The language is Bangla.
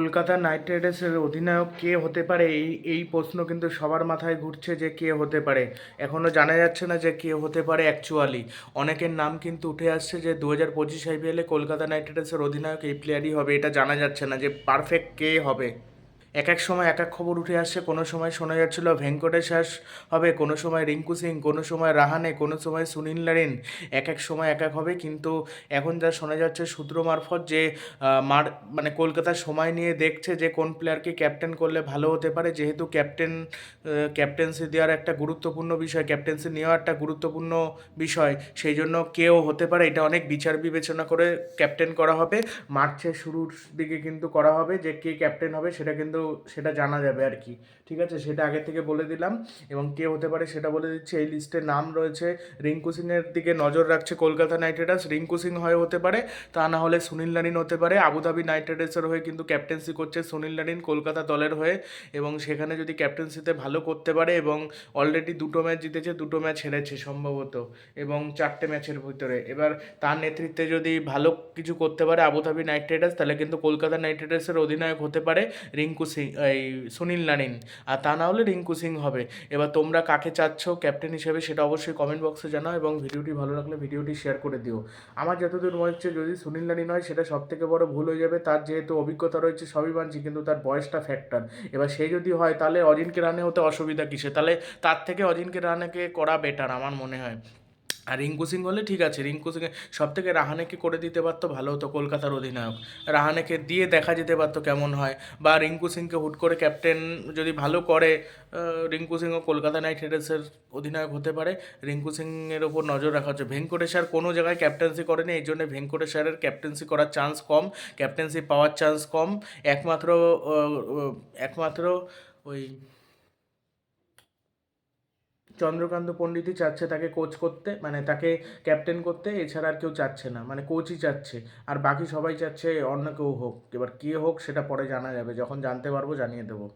কলকাতা নাইট রাইডার্সের অধিনায়ক কে হতে পারে? এই এই প্রশ্ন কিন্তু সবার মাথায় ঘুরছে যে কে হতে পারে। এখনও জানা যাচ্ছে না যে কে হতে পারে অ্যাকচুয়ালি অনেকের নাম কিন্তু উঠে আসছে যে দু হাজার পঁচিশ আইপিএলে কলকাতা নাইট রাইডার্সের অধিনায়ক এই প্লেয়ারই হবে। এটা জানা যাচ্ছে না যে পারফেক্ট কে হবে। এক এক সময় এক এক খবর উঠে আসছে কোনো সময় শোনা যাচ্ছিল ভেঙ্কটেশ আস হবে, কোনো সময় রিঙ্কু সিং, কোনো সময় রাহানে, কোনো সময় সুনীল নারিন এক এক সময় এক এক হবে। কিন্তু এখন যা শোনা যাচ্ছে সূত্র মারফত যে মার মানে কলকাতার সময় নিয়ে দেখছে যে, কোন প্লেয়ারকে ক্যাপ্টেন করলে ভালো হতে পারে। যেহেতু ক্যাপ্টেন ক্যাপ্টেন্সি দেওয়ার একটা গুরুত্বপূর্ণ বিষয়, ক্যাপ্টেন্সি নেওয়া একটা গুরুত্বপূর্ণ বিষয়, সেই জন্য কেউ হতে পারে। এটা অনেক বিচার বিবেচনা করে ক্যাপ্টেন করা হবে। মার্চের শুরুর দিকে কিন্তু করা হবে যে, কে ক্যাপ্টেন হবে, সেটা কিন্তু সেটা জানা যাবে আর কি। ঠিক আছে? সেটা আগে থেকে বলে দিলাম এবং কে হতে পারে সেটা বলে দিচ্ছি। এই লিস্টে নাম রয়েছে রিঙ্কু সিংয়ের দিকে নজর রাখছে কলকাতা নাইট রাইডার্স। রিঙ্কু সিং হয়ে হতে পারে, তা না হলে সুনীল নারিন হতে পারে। আবুধাবি নাইট রাইডার্সের হয়ে কিন্তু ক্যাপ্টেন্সি করছে সুনীল নারিন কলকাতা দলের হয়ে এবং সেখানে যদি ক্যাপ্টেন্সিতে ভালো করতে পারে এবং অলরেডি দুটো ম্যাচ জিতেছে, দুটো ম্যাচ হেরেছে সম্ভবত এবং চারটে ম্যাচের ভিতরে। এবার তার নেতৃত্বে যদি ভালো কিছু করতে পারে আবুধাবি নাইট রাইডার্স, তাহলে কিন্তু কলকাতা নাইট রাইডার্সের অধিনায়ক হতে পারে রিঙ্কু সিং, এই সুনীল নারিন। আর তা না হলে রিঙ্কু সিং হবে। এবার তোমরা কাকে চাচ্ছ ক্যাপ্টেন হিসেবে সেটা অবশ্যই কমেন্ট বক্সে জানাও এবং ভিডিওটি ভালো লাগলে ভিডিওটি শেয়ার করে দিও। আমার যতদূর মনে হচ্ছে যদি সুনীল নারিন হয়, সেটা সব থেকে বড় ভুল হয়ে যাবে। তার যেহেতু অভিজ্ঞতা রয়েছে, সবই মানছি, কিন্তু তার বয়সটা ফ্যাক্টর এবার সে যদি হয়, তাহলে অজিনকে রানে হতে অসুবিধা কিসে তাহলে তার থেকে অজিনকে রানাকে করা বেটার আমার মনে হয়। আর রিঙ্কু সিং হলে ঠিক আছে, রিঙ্কু সিং সব থেকে রাহানেকে করে দিতে পারতো ভালো হতো কলকাতার অধিনায়ক। রাহানেকে দিয়ে দেখা যেতে পারতো কেমন হয়, বা রিঙ্কু সিংকে হুট করে ক্যাপ্টেন যদি ভালো করে রিঙ্কু সিংও কলকাতা নাইট রাইডার্সের অধিনায়ক হতে পারে। রিঙ্কু সিংয়ের ওপর নজর রাখা হচ্ছে। ভেঙ্কটেশ্বর কোনো জায়গায় ক্যাপ্টেন্সি করেনি, এই জন্য ভেঙ্কটেশ্বরের ক্যাপ্টেন্সি করার চান্স কম, ক্যাপ্টেন্সি পাওয়ার চান্স কম। একমাত্র একমাত্র ওই চন্দ্রকান্ত পণ্ডিতই চাচ্ছে তাকে কোচ করতে মানে তাকে ক্যাপ্টেন করতে, এছাড়া আর কেউ চাচ্ছে না মানে কোচই চাচ্ছে, আর বাকি সবাই চাচ্ছে অন্য কেউ হোক, এবার কে হোক সেটা পরে জানা যাবে, যখন জানতে পারব জানিয়ে দেবো।